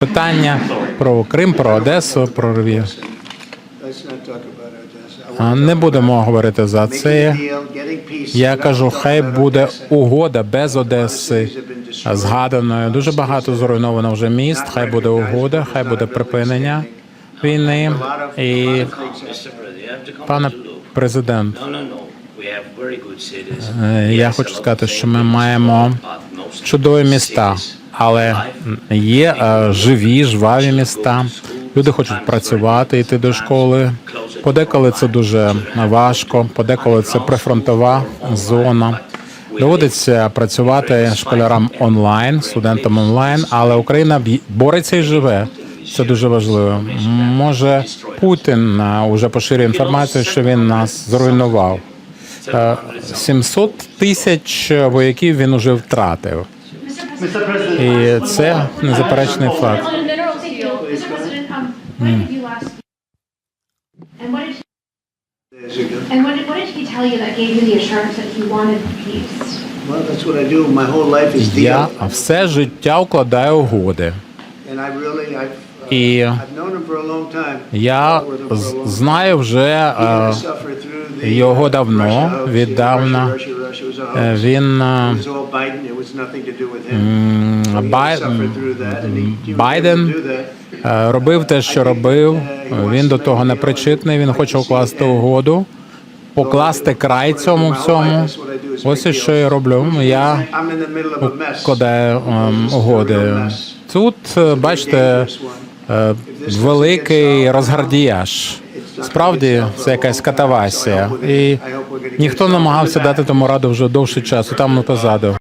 Питання про Крим, про Одесу, про want Не будемо говорити за це. Я кажу, хай буде угода без Одеси згаданою. Дуже багато зруйновано вже міст. Хай буде угода, хай буде припинення війни. І пане президент, е, я хочу сказати, що ми маємо чудові міста, але є е, живі, жваві міста. Люди хочуть працювати, йти до школи. Подеколи це дуже важко, подеколи це прифронтова зона. Доводиться працювати школярам онлайн, студентам онлайн, але Україна бореться і живе. Це дуже важливо. Може, Путін е, уже поширює інформацію, що він нас зруйнував. Е, 700 тисяч вояків він уже втратив. І це незаперечний факт. Mr. President, um, when did you last? And what did he, and what did, he tell you that gave you the assurance that he wanted peace? Well, that's what I do. My whole life is Я deal. все життя укладаю угоди. And I really, I've, uh, І я знаю вже е, його uh, давно, віддавна. Е, він е, Байден е, робив те, що робив. Він до того не причетний. Він хоче укласти угоду, покласти край цьому всьому. Ось що я роблю. Я укладаю ем, угоди. Тут е, бачите. Е, Великий розгардіяж. Справді це якась катавасія, і ніхто не намагався дати тому раду вже довше часу, Там ну позаду.